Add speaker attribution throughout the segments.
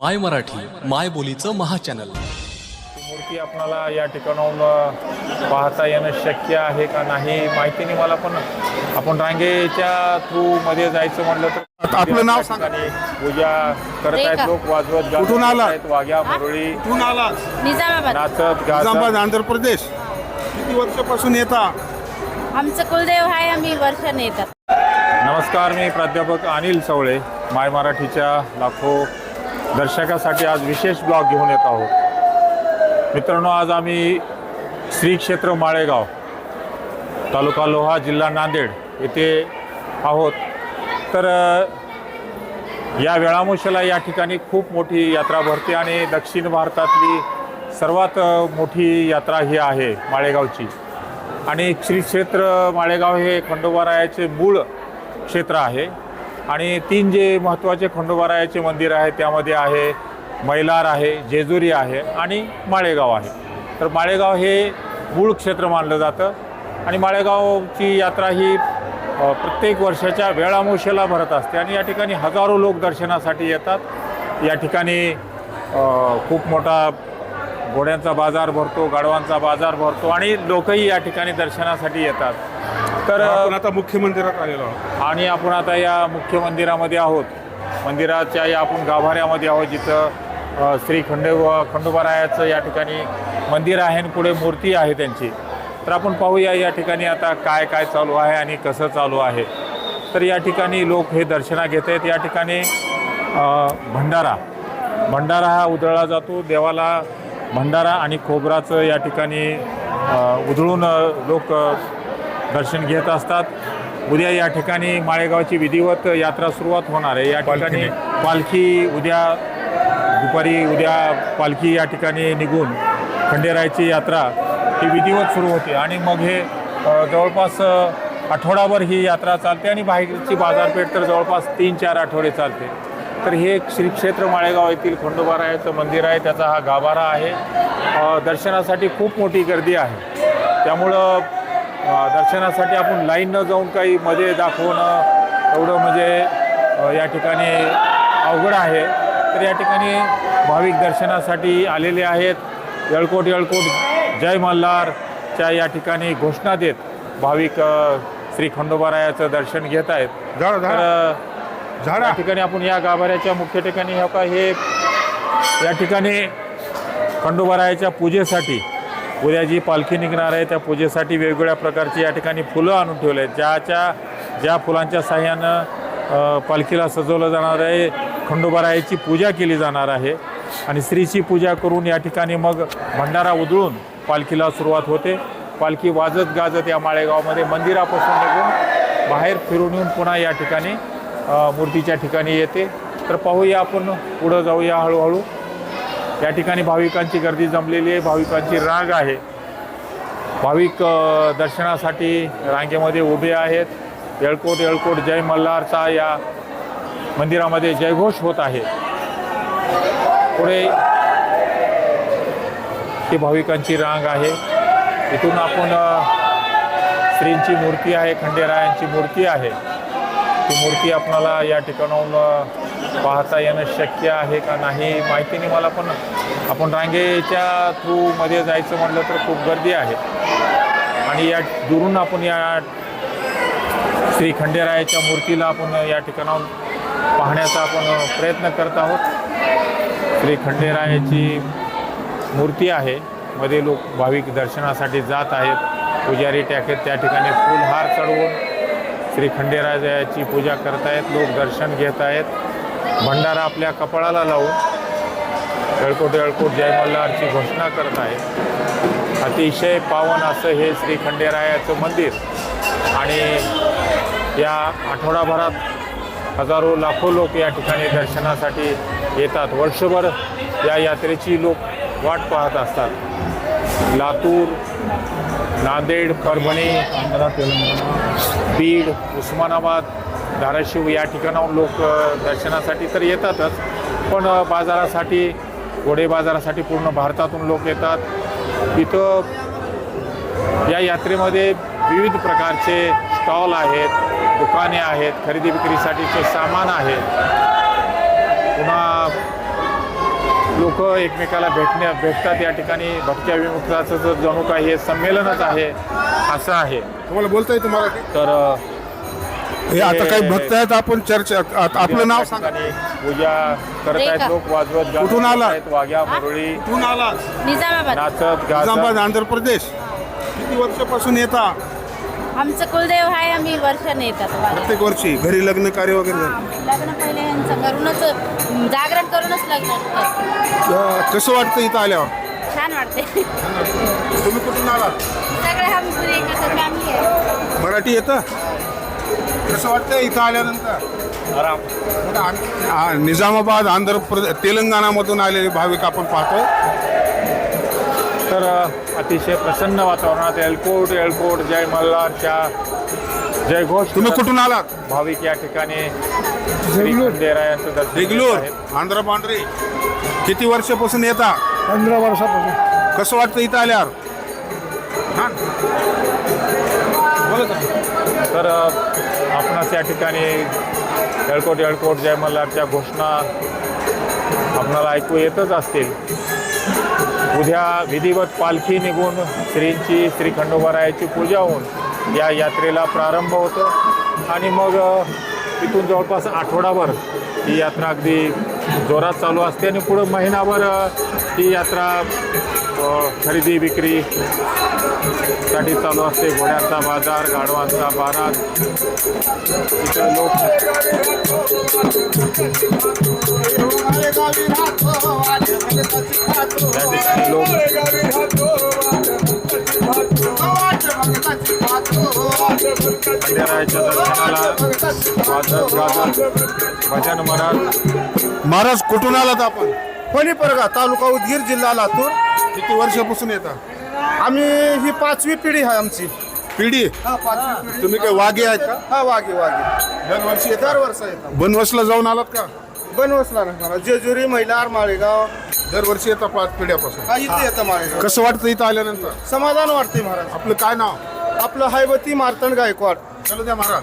Speaker 1: माय मराठी माय बोलीचं महाचॅनल.
Speaker 2: ती मूर्ती आपणाला या ठिकाणाहून पाहता येणं शक्य आहे का नाही माहिती नाही मला पण आपण रांगेच्या थ्रू मध्ये जायचं म्हटलं तर
Speaker 3: आपलं नाव सांगा.
Speaker 2: ठिकाणी पूजा करत आहेत. लोक वाजवत गाजवत
Speaker 3: कुठून आला?
Speaker 2: आहेत वाघ्या मुरळी
Speaker 3: कुठून आला?
Speaker 4: निजामाबाद.
Speaker 2: नाचत
Speaker 3: निजामाबाद
Speaker 2: गाजत
Speaker 3: आंध्र प्रदेश. किती वर्षापासून येता?
Speaker 4: आमचं कुलदेव आहे आम्ही वर्षाने येतात
Speaker 2: नमस्कार मी प्राध्यापक अनिल चवळे माय मराठीच्या लाखो दर्शकासाठी आज विशेष ब्लॉग घेऊन येत आहोत. मित्रांनो आज आम्ही श्री क्षेत्र माळेगाव तालुका लोहा जिल्हा नांदेड येथे आहोत. तर या वेळामुशाला या ठिकाणी खूप मोठी यात्रा भरते आणि दक्षिण भारतातली सर्वात मोठी यात्रा ही आहे माळेगावची. आणि श्री क्षेत्र माळेगाव हे खंडोबारायाचे मूळ क्षेत्र आहे. आणि तीन जे महत्त्वाचे खंडोबारायाचे मंदिर आहे त्यामध्ये आहे मैलार आहे जेजुरी आहे आणि माळेगाव आहे. तर माळेगाव हे मूळ क्षेत्र मानलं जातं आणि माळेगावची यात्रा ही प्रत्येक वर्षाच्या वेळामुशेला भरत असते आणि या ठिकाणी हजारो लोक दर्शनासाठी येतात. या ठिकाणी खूप मोठा घोड्यांचा बाजार भरतो गाढवांचा बाजार भरतो आणि लोकही या ठिकाणी दर्शनासाठी येतात. तर
Speaker 3: आपण आता मुख्य मंदिरात आलेलो आहोत.
Speaker 2: आणि आपण आता या मुख्य मंदिरामध्ये आहोत. मंदिराच्या या आपण गाभाऱ्यामध्ये आहोत जिथं श्री खंडो खंडोबारायाचं या ठिकाणी मंदिर आहे आणि पुढे मूर्ती आहे त्यांची. तर आपण पाहूया या ठिकाणी आता काय काय चालू आहे आणि कसं चालू आहे. तर या ठिकाणी लोक हे दर्शना घेत आहेत या ठिकाणी भंडारा. भंडारा हा उधळला जातो. देवाला भंडारा आणि खोबराचं या ठिकाणी उधळून लोक दर्शन घेत असतात. उद्या या ठिकाणी माळेगावची विधिवत यात्रा सुरुवात होणार आहे. या ठिकाणी पालखी उद्या दुपारी उद्या पालखी या ठिकाणी निघून खंडेरायाची यात्रा ही विधिवत सुरू होते. आणि मग हे जवळपास आठवडाभर ही यात्रा चालते आणि बाहेरची बाजारपेठ तर जवळपास तीन चार आठवडे चालते. तर हे एक श्री क्षेत्र माळेगाव येथील खंडोबारायाचं मंदिर आहे. त्याचा हा गाभारा आहे. दर्शनासाठी खूप मोठी गर्दी आहे. त्यामुळं दर्शनासाठी आपण लाईन न जाऊन काही मध्ये दाखवणं एवढं म्हणजे या ठिकाणी अवघड आहे. तर या ठिकाणी भाविक दर्शनासाठी आलेले आहेत. येळकोट येळकोट जय मल्हारच्या या ठिकाणी घोषणा देत भाविक श्री खंडोबारायाचं दर्शन घेत आहेत. तर या ठिकाणी आपण या गाभाऱ्याच्या मुख्य ठिकाणी हे हे या ठिकाणी खंडोबारायाच्या पूजेसाठी उद्या जी पालखी निघणार आहे त्या पूजेसाठी वेगवेगळ्या प्रकारची या ठिकाणी फुलं आणून ठेवले आहेत. ज्याच्या ज्या फुलांच्या साह्यानं पालखीला सजवलं जाणार आहे खंडोबारायाची पूजा केली जाणार आहे आणि स्त्रीची पूजा करून या ठिकाणी मग भंडारा उधळून पालखीला सुरुवात होते. पालखी वाजत गाजत या माळेगावमध्ये मंदिरापासून निघून बाहेर फिरून येऊन पुन्हा या ठिकाणी मूर्तीच्या ठिकाणी येते. तर पाहूया आपण पुढं जाऊया हळूहळू. या ठिकाणी भाविकांची गर्दी जमलेली आहे भाविकांची रांग आहे. भाविक दर्शनासाठी रांगेमध्ये उभे आहेत. येळकोट येळकोट जय मल्हारचा या मंदिरामध्ये जयघोष होत आहे. पुढे ही भाविकांची रांग आहे. इथून आपण श्रींची मूर्ती आहे खंडेरायांची मूर्ती आहे. ती मूर्ती आपणाला या ठिकाणाहून पाहता येणं शक्य आहे का नाही माहिती नाही मला पण आपण रांगेच्या थ्रूमध्ये जायचं म्हटलं तर खूप गर्दी आहे. आणि या दुरून आपण या श्री खंडेरायाच्या मूर्तीला आपण या ठिकाणाहून पाहण्याचा आपण प्रयत्न करत आहोत. श्री खंडेरायाची मूर्ती आहे. मध्ये लोक भाविक दर्शनासाठी जात आहेत. पुजारी टॅकेत त्या ठिकाणी फुलहार चढवून श्री खंडेरायाची पूजा करत आहेत लोक दर्शन घेत आहेत भंडारा आपल्या कपाळाला लावून येळकोट येळकोट जय मल्हारची घोषणा करत आहे. अतिशय पावन असं हे श्री खंडेरायाचं मंदिर. आणि या आठवडाभरात हजारो लाखो लोक या ठिकाणी दर्शनासाठी येतात. वर्षभर या यात्रेची लोक वाट पाहत असतात. लातूर नांदेड परभणी बीड उस्मानाबाद धाराशिव या ठिकाणाहून लोक दर्शनासाठी तर येतातच पण बाजारासाठी घोडे बाजारासाठी पूर्ण भारतातून लोक येतात. तिथं या यात्रेमध्ये विविध प्रकारचे स्टॉल आहेत दुकाने आहेत खरेदी विक्रीसाठीचे सामान आहेत पुन्हा लोक एकमेकाला भेटण्या भेटतात या ठिकाणी. भक्त्या विमुक्ताचं जर जणू काही हे संमेलनच आहे असं आहे.
Speaker 3: तुम्हाला बोलता येतं मराठी
Speaker 2: तर
Speaker 3: हे आता काही भक्त आहेत आपण चर्चा आता आपलं नाव सांगा.
Speaker 2: ठिकाणी पूजा करतायत
Speaker 4: रेखा.
Speaker 2: लोक वाजवत गाजवत
Speaker 3: कुठून आला?
Speaker 2: आहेत, वाघ्या मुरळी.
Speaker 3: कुठून आला?
Speaker 4: निजामाबाद.
Speaker 2: नाचत
Speaker 3: निजामाबाद
Speaker 2: गाजत
Speaker 3: आंध्र प्रदेश. किती वर्षापासून येता?
Speaker 4: आमचं कुलदेव आहे आम्ही वर्षाने येतात वारीला.
Speaker 3: प्रत्येक वर्षी घरी लग्न कार्य वगैरे झालं?
Speaker 4: लग्न पहिले यांचं करूनच जागरण करूनच लग्न.
Speaker 3: अं, कसं वाटतं इथं आल्यावर?
Speaker 4: छान वाटते
Speaker 3: तुम्ही कुठून आलात?
Speaker 4: सगळे हम पुरी एकत्र फॅमिली आहे.
Speaker 3: मराठी येतं? कसं वाटतं इथं आल्यानंतर? हा, निजामाबाद आंध्र प्रदेश तेलंगणामधून आलेले भाविक आपण पाहतोय.
Speaker 2: तर अतिशय प्रसन्न वातावरणात एअरपोर्ट एअरपोर्ट जय मल्हारच्या जय घोष.
Speaker 3: तुम्ही कुठून आलात?
Speaker 2: भाविक या ठिकाणी दर्शन
Speaker 3: देगलूर. आंध्र पांढरे. किती वर्षापासून येता?
Speaker 5: पंधरा वर्षापासून.
Speaker 3: कसं वाटतं इथं आल्यावर?
Speaker 2: त्या ठिकाणी येळकोट येळकोट जय मल्हारच्या घोषणा आपणाला ऐकू येतच असतील. उद्या विधिवत पालखी निघून श्रींची श्री खंडोबारायाची पूजा होऊन या यात्रेला प्रारंभ होतो. आणि मग तिथून जवळपास आठवडाभर ही यात्रा अगदी जोरात चालू असते. आणि पुढं महिनाभर ही यात्रा खरेदी विक्री साठी चालू असते. घोड्यांचा बाजार गाढवांचा बारात. इथं लोक त्या ठिकाणी लोक खंडेरायाच्या दर्शनाला वाजत गाजत भजन म्हणत
Speaker 3: महाराज कुठून आलात आपण?
Speaker 5: फणी परगा तालुका उदगीर जिल्हा लातूर.
Speaker 3: किती वर्षापासून येता?
Speaker 5: आम्ही ही पाचवी पिढी आहे आमची
Speaker 3: पिढी
Speaker 5: हा पाचवी पिढी
Speaker 3: तुम्ही काय वाघे आहेत का
Speaker 5: हा वागे वागे
Speaker 3: दरवर्षी येतात
Speaker 5: दर वर्ष येतात
Speaker 3: बनवसला जाऊन आलात का
Speaker 5: बनवसला ना जेजुरी महिलार माळेगाव
Speaker 3: दरवर्षी येता पाच पिढ्यापासून
Speaker 5: हा इथे येतं माळेगाव
Speaker 3: कसं वाटतं इथं आल्यानंतर
Speaker 5: समाधान वाटते महाराज
Speaker 3: आपलं काय नाव
Speaker 5: आपलं हैवती मार्तंड गायकवाड
Speaker 3: चलो द्या महाराज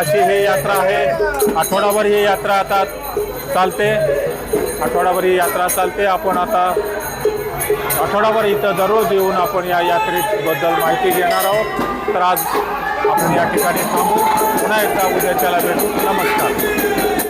Speaker 2: अशी ही यात्रा आहे. आठवडाभर ही यात्रा आता चालते. आठवडाभर ही यात्रा चालते. आपण आता आठवडाभर इथं दररोज येऊन आपण या यात्रेबद्दल माहिती घेणार आहोत. तर आज आपण या ठिकाणी थांबू. पुन्हा एकदा उद्याच्याला भेटू. नमस्कार.